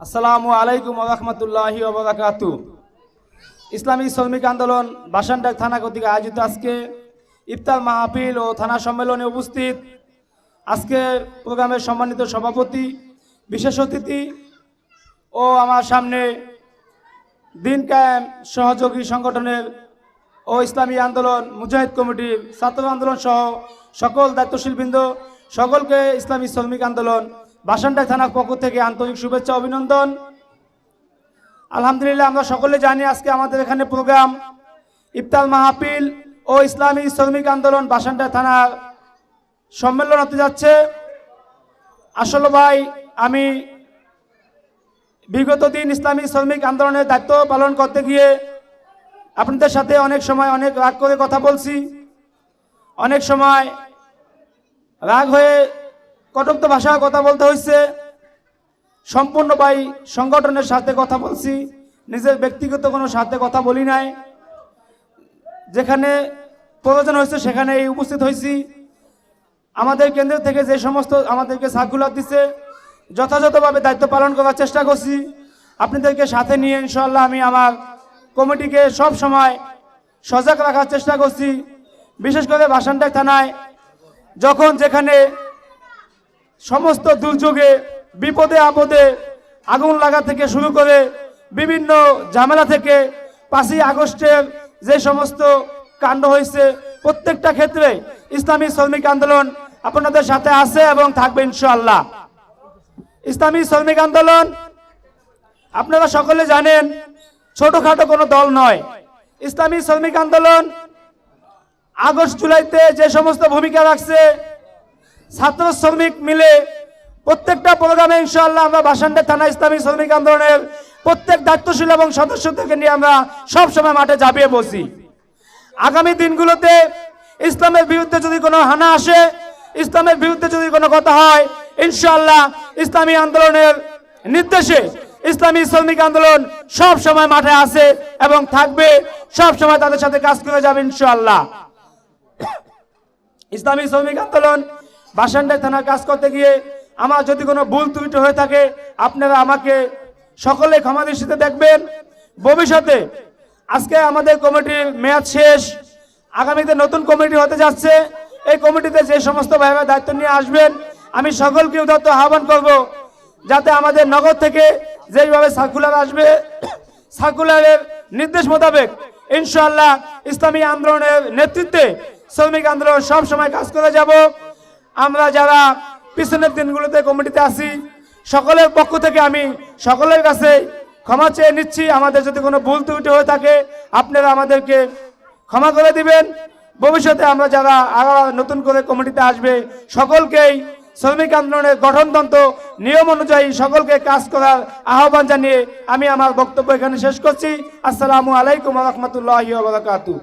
আসসালামু আলাইকুম রহমতুল্লাহি ওবরাকাতু ইসলামী শ্রমিক আন্দোলন বাসানডাক থানা কর্তৃক আয়োজিত আজকে ইফতার মাহফিল ও থানা সম্মেলনে উপস্থিত আজকে প্রোগ্রামের সম্মানিত সভাপতি, বিশেষ অতিথি ও আমার সামনে দিন কায়েম সহযোগী সংগঠনের ও ইসলামী আন্দোলন মুজাহিদ কমিটির ছাত্র আন্দোলন সহ সকল দায়িত্বশীল বৃন্দ সকলকে ইসলামী শ্রমিক আন্দোলন বাসানটাই থানার পক্ষ থেকে আন্তরিক শুভেচ্ছা, অভিনন্দন। আলহামদুলিল্লাহ, আমরা সকলে জানি আজকে আমাদের এখানে প্রোগ্রাম ইফতার মাহফিল ও ইসলামী শ্রমিক আন্দোলন বাসানটাই থানার সম্মেলন হতে যাচ্ছে। আসলে ভাই, আমি বিগত দিন ইসলামী শ্রমিক আন্দোলনের দায়িত্ব পালন করতে গিয়ে আপনাদের সাথে অনেক সময় অনেক রাগ করে কথা বলছি। অনেক সময় রাগ হয়ে কটুক্ত ভাষায় কথা বলতে হয়েছে সম্পূর্ণ ভাই সংগঠনের সাথে কথা বলছি। নিজের ব্যক্তিগত কোনো সাথে কথা বলি নাই। যেখানে প্রয়োজন হয়েছে সেখানে উপস্থিত হয়েছি। আমাদের কেন্দ্র থেকে যে সমস্ত আমাদেরকে সার্কুলার দিছে, যথাযথভাবে দায়িত্ব পালন করার চেষ্টা করছি। আপনাদেরকে সাথে নিয়ে ইনশাল্লাহ আমি আমার কমিটিকে সব সময় সজাগ রাখার চেষ্টা করছি। বিশেষ করে বাসানটাক থানায়, যখন যেখানে সমস্ত দুর্যোগে, বিপদে আপদে আগুন লাগা থেকে শুরু করে বিভিন্ন ঝামেলা থেকে পাঁচই আগস্টের যে সমস্ত কাণ্ড হয়েছে, প্রত্যেকটা ক্ষেত্রে ইসলামী শ্রমিক আন্দোলন আপনাদের সাথে আছে এবং থাকবে ইনশাআল্লাহ। ইসলামী শ্রমিক আন্দোলন, আপনারা সকলে জানেন, ছোটখাটো কোনো দল নয়। ইসলামী শ্রমিক আন্দোলন আগস্ট জুলাইতে যে সমস্ত ভূমিকা রাখছে ছাত্র শ্রমিক মিলে প্রত্যেকটা প্রোগ্রামে ইনশাআল্লাহ আমরা বাসান্ডে থানা ইসলামী শ্রমিক আন্দোলনের প্রত্যেক দায়িত্বশীল এবং সদস্যদেরকে নিয়ে আমরা সব সময় মাঠে ঝাঁপিয়ে বসি আগামী দিনগুলোতে ইসলামের বিরুদ্ধে যদি কোনো হানা আসে, ইসলামের বিরুদ্ধে যদি কোনো কথা হয়, ইনশাআল্লাহ ইসলামী আন্দোলনের নির্দেশে ইসলামী শ্রমিক আন্দোলন সব সময় মাঠে আছে এবং থাকবে সব সময় তাদের সাথে কাজ করে যাবে ইনশাআল্লাহ। ইসলামী শ্রমিক আন্দোলন বাসান্ডায় থানার কাজ করতে গিয়ে আমার যদি কোনো ভুল ত্রুটি হয়ে থাকে, আপনারা আমাকে সকলে ক্ষমা দৃষ্টিতে দেখবেন। ভবিষ্যতে আজকে আমাদের কমিটির মেয়াদ শেষ। আগামীতে নতুন কমিটি হতে যাচ্ছে। এই কমিটিতে যে সমস্ত ভাইরা দায়িত্ব নিয়ে আসবেন, আমি সকলকে উদাত্ত আহ্বান করব যাতে আমাদের নগর থেকে যেইভাবে সার্কুলার আসবে সার্কুলারের নির্দেশ মোতাবেক ইনশাল্লাহ ইসলামী আন্দোলনের নেতৃত্বে শ্রমিক আন্দোলন সব সময় কাজ করে যাব। আমরা যারা পিছনের দিনগুলোতে কমিটিতে আছি, সকলের পক্ষ থেকে আমি সকলের কাছে ক্ষমা চেয়ে নিচ্ছি। আমাদের যদি কোনো ভুল ত্রুটি হয়ে থাকে, আপনারা আমাদেরকে ক্ষমা করে দিবেন। ভবিষ্যতে আমরা যারা আরও নতুন করে কমিটিতে আসবে, সকলকেই শ্রমিক আন্দোলনের গঠনতন্ত্র, নিয়ম অনুযায়ী সকলকে কাজ করার আহ্বান জানিয়ে আমি আমার বক্তব্য এখানে শেষ করছি। আসসালামু আলাইকুম রহমতুল্লাহ বারাকাতু